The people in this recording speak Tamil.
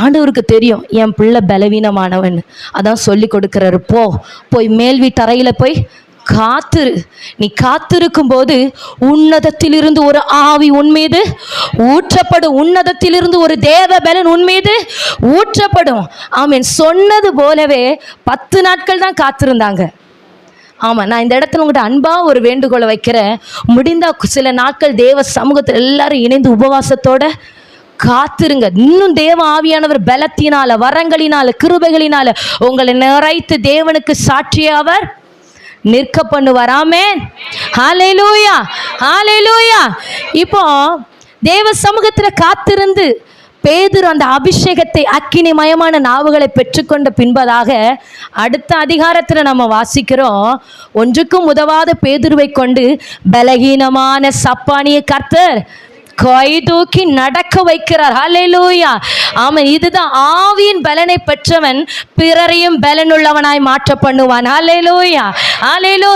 ஆண்டவருக்கு தெரியும் என் பிள்ளை பலவீனமானவன். அதான் சொல்லி கொடுக்குறாரு. போ போய் மேல் வீட்டறையில் போய் காத்துரு. நீ காத்திருக்கும் போது உன்னதத்திலிருந்து ஒரு ஆவி உன்மீது ஊற்றப்படும். உன்னதத்திலிருந்து ஒரு தேவ பலன் உன்மீது ஊற்றப்படும். ஆமீன். சொன்னது போலவே பத்து நாட்கள் தான் காத்திருந்தாங்க. ஆமாம் நான் இந்த இடத்துல உங்கள்கிட்ட அன்பாக ஒரு வேண்டுகோளை வைக்கிறேன். முடிந்தா சில நாட்கள் தேவ சமூகத்தில் எல்லாரும் இணைந்து உபவாசத்தோட காத்திருங்க. இன்னும் தேவ ஆவியானவர் பலத்தினால வரங்களினால கிருபைகளினால உங்களை நிறைத்து தேவனுக்கு சாட்சிய அவர் நிற்க ஹாலே லூயா ஹாலே லூயா இப்போ தேவ சமூகத்தில் காத்திருந்து பேதுரு அந்த அபிஷேகத்தை அக்கினிமயமான நாவுகளை பெற்றுக்கொண்ட பின்பதாக அடுத்த அதிகாரத்தில் நம்ம வாசிக்கிறோம். ஒன்றுக்கும் உதவாத பேதுருவை கொண்டு பலகீனமான சப்பானிய கர்த்தர் கை தூக்கி நடக்க வைக்கிறார். லூயா அவன் இதுதான் ஆவியின் பலனை பெற்றவன் பிறரையும் பலனுள்ளவனாய் மாற்ற பண்ணுவான். ஹalleluya. ஹalleluya.